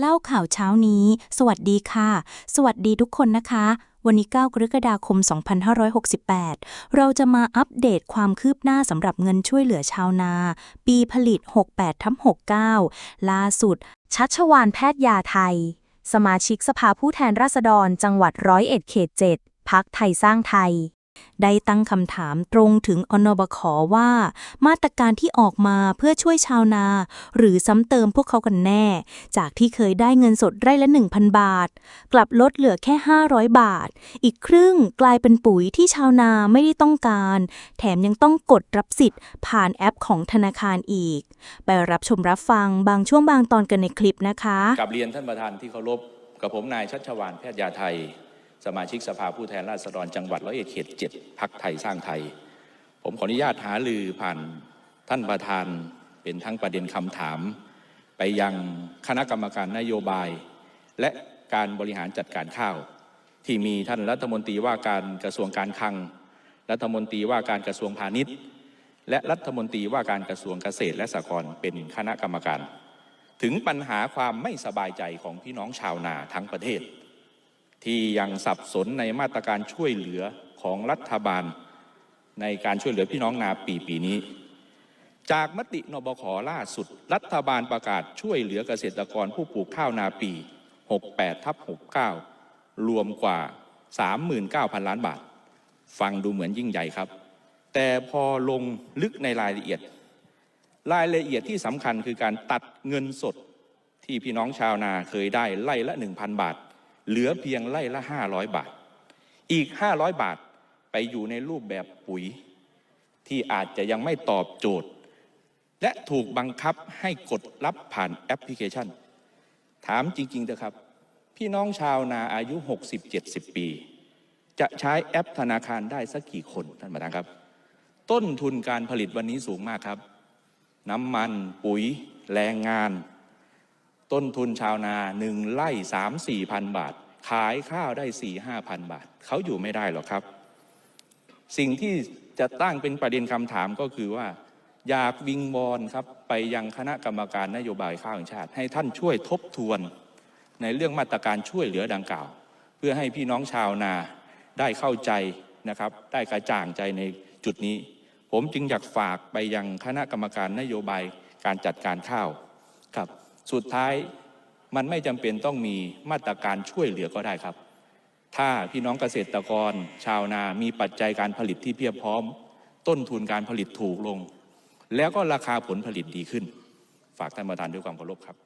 เล่าข่าวเช้านี้ สวัสดีค่ะ สวัสดีทุกคนนะคะ วันนี้ 9 กรกฎาคม 2568 เราจะมาอัปเดตความคืบหน้าสำหรับเงินช่วยเหลือชาวนา ปีผลิต 68ทับ69 ล่าสุด ชัชวานแพทยาไทย สมาชิกสภาผู้แทนราษฎร จังหวัดร้อยเอ็ดเขต 7พักไทยสร้างไทย ได้ตั้งคำถามตรงถึงอนบขว่า มาตรการที่ออกมาเพื่อช่วยชาวนา หรือซ้ำเติมพวกเขากันแน่ จากที่เคยได้เงินสดไร่ละ 1,000 บาท กลับลดเหลือแค่ 500 บาท อีกครึ่งกลายเป็นปุ๋ยที่ชาวนาไม่ได้ต้องการ แถมยังต้องกดรับสิทธิ์ ผ่านแอปของธนาคารอีก ไปรับชมรับฟังบางช่วงบางตอนกันในคลิปนะคะ กับเรียนท่านประธานที่เคารพกับผมนายชัชวานแพทยาไทย สมาชิกสภาผู้แทนราษฎรจังหวัดร้อยเอ็ดเขตเจ็ดพักไทยสร้างไทย ผมขออนุญาตหาลือผ่านท่านประธานเป็นทั้งประเด็นคำถาม ไปยังคณะกรรมการนโยบาย และการบริหารจัดการข้าว ที่มีท่านรัฐมนตรีว่าการกระทรวงการคลัง รัฐมนตรีว่าการกระทรวงพาณิชย์ และรัฐมนตรีว่าการกระทรวงเกษตรและสหกรณ์เป็นคณะกรรมการ ถึงปัญหาความไม่สบายใจของพี่น้องชาวนาทั้งประเทศ ที่ยังสับสนในมาตรการช่วยเหลือของรัฐบาล ในการช่วยเหลือพี่น้องนาปีปีนี้ จากมตินบขล่าสุด รัฐบาลประกาศช่วยเหลือเกษตรกรผู้ปลูกข้าวนาปี 68ทับ69 รวมกว่า 39,000 ล้านบาท ฟังดูเหมือนยิ่งใหญ่ครับ แต่พอลงลึกในรายละเอียด รายละเอียดที่สำคัญคือการตัดเงินสดที่พี่น้องชาวนาเคยได้ไล่ละ 1,000 บาท เหลือเพียงไล่ละ500บาท อีก500บาทไปอยู่ในรูปแบบปุ๋ย ที่อาจจะยังไม่ตอบโจทย์ และถูกบังคับให้กดรับผ่านแอปพลิเคชัน ถามจริงๆเถอะครับ พี่น้องชาวนาอายุ 60-70 ปี จะใช้แอปธนาคารได้สักกี่คนท่านประธานครับ ต้นทุนการผลิตวันนี้สูงมากครับ น้ำมันปุ๋ย แรงงาน ต้นทุนชาวนาหนึ่งไร่สามสี่พันบาท ขายข้าวได้สี่ห้าพันบาท เขาอยู่ไม่ได้หรอกครับ สิ่งที่จะตั้งเป็นประเด็นคำถามก็คือว่า อยากวิงวอนครับ ไปยังคณะกรรมการนโยบายข้าวแห่งชาติ ให้ท่านช่วยทบทวน ในเรื่องมาตรการช่วยเหลือดังกล่าว เพื่อให้พี่น้องชาวนาได้เข้าใจนะครับ ได้กระจ่างใจในจุดนี้ ผมจึงอยากฝากไปยังคณะกรรมการนโยบายการจัดการข้าวครับ สุดท้ายมันไม่จำเป็นต้องมีมาตรการช่วยเหลือก็ได้ครับ ถ้าพี่น้องเกษตรกร ชาวนามีปัจจัยการผลิตที่เพียบพร้อม ต้นทุนการผลิตถูกลง แล้วก็ราคาผลผลิตดีขึ้น ฝากท่านประธานด้วยความเคารพครับ